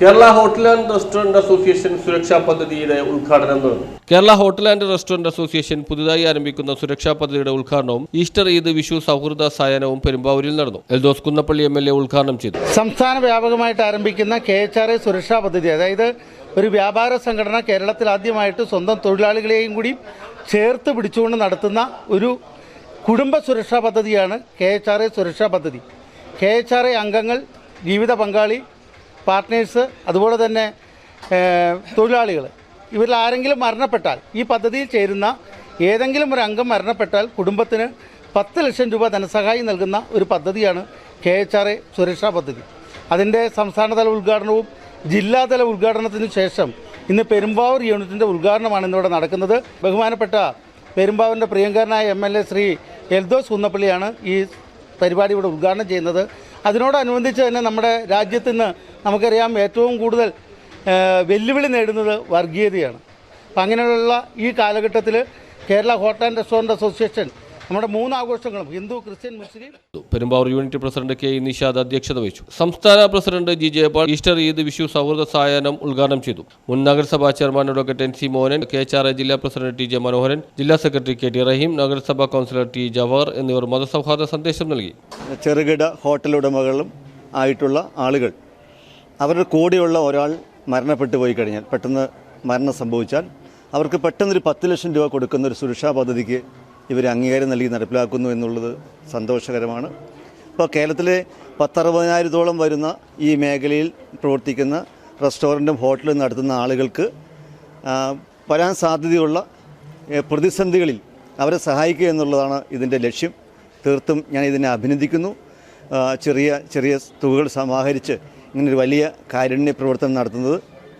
Kerala hotel and restaurant association സുരക്ഷാ പദ്ധതിയുടെ ഉദ്ഘാടനം നടന്നു Kerala hotel and restaurant association പുതുതായി ആരംഭിക്കുന്ന സുരക്ഷാ പദ്ധതിയുടെ ഉദ്ഘാടനവും ഈസ്റ്റർ ഈദ് വിഷു സൗഹൃദ സായനവും പെരുമ്പാവൂരിൽ നടന്നു. Eldhose Kunnappilly M L A ഉദ്ഘാടനം ചെയ്തു. സംസ്ഥാന വ്യാപകമായിട്ട് ആരംഭിക്കുന്ന കെ എച്ച് ആർ ഐ സുരക്ഷാ പദ്ധതി അതായത് ഒരു വ്യാപാര സംഘടന കേരളത്തിൽ ആദ്യമായിട്ട് സ്വന്തം തൊഴിലാളികളെയും കൂടി ചേർത്ത് പിടിച്ചുകൊണ്ട് നടത്തുന്ന ഒരു കുടുംബ സുരക്ഷാ പദ്ധതിയാണ് കെ എച്ച് ആർ ഐ സുരക്ഷാ പദ്ധതി. കെ എച്ച് ആർ ഐ അംഗങ്ങൾ ജീവിത പങ്കാളി പാർട്ട്നേഴ്സ് അതുപോലെ തന്നെ തൊഴിലാളികൾ ഇവരിൽ ആരെങ്കിലും മരണപ്പെട്ടാൽ ഈ പദ്ധതിയിൽ ചേരുന്ന ഏതെങ്കിലും ഒരു അംഗം മരണപ്പെട്ടാൽ കുടുംബത്തിന് പത്ത് ലക്ഷം രൂപ ധനസഹായം നൽകുന്ന ഒരു പദ്ധതിയാണ് കെ എച്ച് ആർ എ സുരക്ഷാ പദ്ധതി. അതിന്റെ സംസ്ഥാനതല ഉദ്ഘാടനവും ജില്ലാതല ഉദ്ഘാടനത്തിന് ശേഷം ഇന്ന് പെരുമ്പാവൂർ യൂണിറ്റിന്റെ ഉദ്ഘാടനമാണ് ഇന്നിവിടെ നടക്കുന്നത്. ബഹുമാനപ്പെട്ട പെരുമ്പാവൂരിന്റെ പ്രിയങ്കരനായ M L A Shri Eldhose കുന്നപ്പള്ളിയാണ് ഈ പരിപാടി ഇവിടെ ഉദ്ഘാടനം ചെയ്യുന്നത്. അതിനോടനുബന്ധിച്ച് തന്നെ നമ്മുടെ രാജ്യത്ത് നിന്ന് നമുക്കറിയാം ഏറ്റവും കൂടുതൽ വെല്ലുവിളി നേടുന്നത് വർഗീയതയാണ്. അപ്പം അങ്ങനെയുള്ള ഈ കാലഘട്ടത്തിൽ Kerala hotel and restaurant association നമ്മുടെ മൂന്ന് ആഘോഷങ്ങളും Hindu Christian Muslim. Perumbavoor unit president K Nishad അധ്യക്ഷത വഹിച്ചു. സംസ്ഥാന president G Jayapal Easter Eid Vishu സൗഹൃദ സായാഹ്നം ഉദ്ഘാടനം ചെയ്തു. മുൻ നഗരസഭാ chairman advocate N C Mohanan K H R I ജില്ലാ പ്രസിഡന്റ് ടി ജെ മനോഹരൻ ജില്ലാ സെക്രട്ടറി കെ ടി റഹീം നഗരസഭാ കൗൺസിലർ ടി ജവഹർ എന്നിവർ മതസൗഹാർദ്ദ സന്ദേശം നൽകി. ചെറുകിട ഹോട്ടൽ ഉടമകളും ആയിട്ടുള്ള ആളുകൾ അവരുടെ കൂടെയുള്ള ഒരാൾ മരണപ്പെട്ടു പോയി കഴിഞ്ഞാൽ പെട്ടെന്ന് മരണം സംഭവിച്ചാൽ അവർക്ക് പെട്ടെന്നൊരു പത്ത് ലക്ഷം രൂപ കൊടുക്കുന്ന ഒരു സുരക്ഷാ പദ്ധതിക്ക് ഇവർ അംഗീകാരം നൽകി നടപ്പിലാക്കുന്നു എന്നുള്ളത് സന്തോഷകരമാണ്. ഇപ്പോൾ കേരളത്തിലെ പത്തറുപതിനായിരത്തോളം വരുന്ന ഈ മേഖലയിൽ പ്രവർത്തിക്കുന്ന റെസ്റ്റോറന്റും ഹോട്ടലും നടത്തുന്ന ആളുകൾക്ക് വരാൻ സാധ്യതയുള്ള പ്രതിസന്ധികളിൽ അവരെ സഹായിക്കുക എന്നുള്ളതാണ് ഇതിന്റെ ലക്ഷ്യം. തീർത്തും ഞാൻ ഇതിനെ അഭിനന്ദിക്കുന്നു. ചെറിയ ചെറിയ തുകകൾ സമാഹരിച്ച് ഇങ്ങനൊരു വലിയ കാരുണ്യ പ്രവർത്തനം നടത്തുന്നത്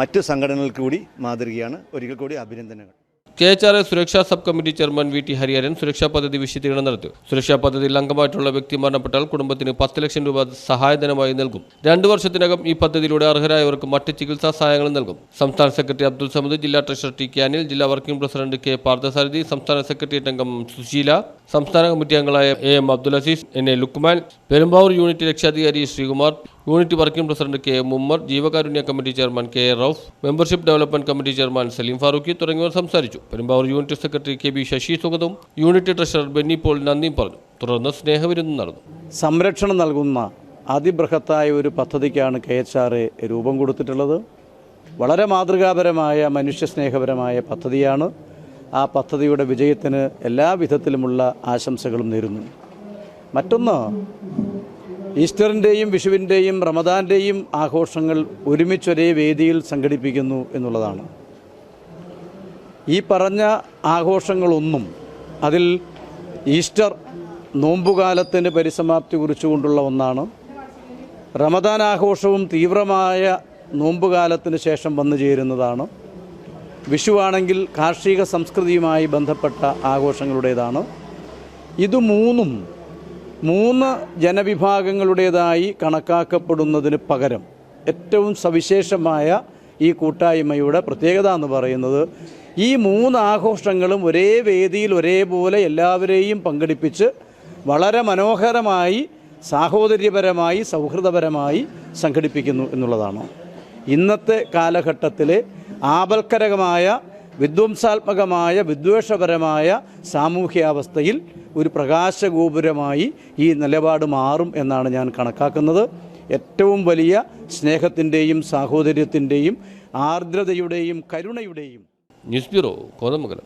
മറ്റു സംഘടനകൾക്ക് കൂടി മാതൃകയാണ്. ഒരിക്കൽ കൂടി അഭിനന്ദനങ്ങൾ. കെ എച്ച് ആർ എ സുരക്ഷാ sub committee chairman V T Hariharan സുരക്ഷാ പദ്ധതി വിശദീകരണം നടത്തി. സുരക്ഷാ പദ്ധതിയിൽ അംഗമായിട്ടുള്ള വ്യക്തി മരണപ്പെട്ടാൽ കുടുംബത്തിന് പത്ത് ലക്ഷം രൂപ സഹായധനമായി നൽകും. രണ്ടു വർഷത്തിനകം ഈ പദ്ധതിയിലൂടെ അർഹരായവർക്ക് മറ്റ് ചികിത്സാ സഹായങ്ങൾ നൽകും. സംസ്ഥാന സെക്രട്ടറി അബ്ദുൾ സമദ് ജില്ലാ ട്രഷറർ ടി കെ അനിൽ ജില്ലാ വർക്കിംഗ് പ്രസിഡന്റ് കെ പാർത്ഥസാരഥി സംസ്ഥാന സെക്രട്ടേറിയറ്റ് അംഗം സുശീല സംസ്ഥാന കമ്മിറ്റി അംഗങ്ങളായ A M Abdul Aziz N A Lukman Perumbavoor unit രക്ഷാധികാരി Sreekumar unit working president K M Ummar ജീവകാരുണ്യ committee chairman K Rauf membership development committee chairman Salim Farooqui തുടങ്ങിയവർ സംസാരിച്ചു. Perumbavoor unit secretary K B Sasi സുഗതവും unit treasurer Benny Paul നന്ദിയും പറഞ്ഞു. തുടർന്ന് സ്നേഹവിരുന്ന് നടന്നു. സംരക്ഷണം നൽകുന്ന അതിബൃഹത്തായ ഒരു പദ്ധതിക്കാണ് കെ എച്ച് ആർ എ രൂപം കൊടുത്തിട്ടുള്ളത്. വളരെ മാതൃകാപരമായ മനുഷ്യസ്നേഹപരമായ പദ്ധതിയാണ്. ആ പദ്ധതിയുടെ വിജയത്തിന് എല്ലാ വിധത്തിലുമുള്ള ആശംസകളും നേരുന്നു. മറ്റൊന്ന് ഈസ്റ്ററിന്റെയും വിഷുവിന്റെയും റമദാന്റെയും ആഘോഷങ്ങൾ ഒരുമിച്ചൊരേ വേദിയിൽ സംഘടിപ്പിക്കുന്നു എന്നുള്ളതാണ്. ഈ പറഞ്ഞ ആഘോഷങ്ങളൊന്നും അതിൽ ഈസ്റ്റർ നോമ്പുകാലത്തിന് പരിസമാപ്തി കുറിച്ചുകൊണ്ടുള്ള ഒന്നാണ്. റമദാൻ ആഘോഷവും തീവ്രമായ നോമ്പുകാലത്തിന് ശേഷം വന്നു ചേരുന്നതാണ്. വിഷുവാണെങ്കിൽ കാർഷിക സംസ്കൃതിയുമായി ബന്ധപ്പെട്ട ആഘോഷങ്ങളുടേതാണ്. ഇത് മൂന്നും മൂന്ന് ജനവിഭാഗങ്ങളുടേതായി കണക്കാക്കപ്പെടുന്നതിന് പകരം ഏറ്റവും സവിശേഷമായ ഈ കൂട്ടായ്മയുടെ പ്രത്യേകത എന്ന് പറയുന്നത് ഈ മൂന്ന് ആഘോഷങ്ങളും ഒരേ വേദിയിൽ ഒരേപോലെ എല്ലാവരെയും പങ്കെടുപ്പിച്ച് വളരെ മനോഹരമായി സാഹോദര്യപരമായി സൗഹൃദപരമായി സംഘടിപ്പിക്കുന്നു എന്നുള്ളതാണ്. ഇന്നത്തെ കാലഘട്ടത്തിലെ ആപൽക്കരകമായ വിധ്വംസാത്മകമായ വിദ്വേഷപരമായ സാമൂഹ്യാവസ്ഥയിൽ ഒരു പ്രകാശഗോപുരമായി ഈ നിലപാട് മാറും എന്നാണ് ഞാൻ കണക്കാക്കുന്നത്. ഏറ്റവും വലിയ സ്നേഹത്തിന്റെയും സാഹോദര്യത്തിന്റെയും ആർദ്രതയുടെയും കരുണയുടെയും ന്യൂസ് ബ്യൂറോ കോതമംഗലം.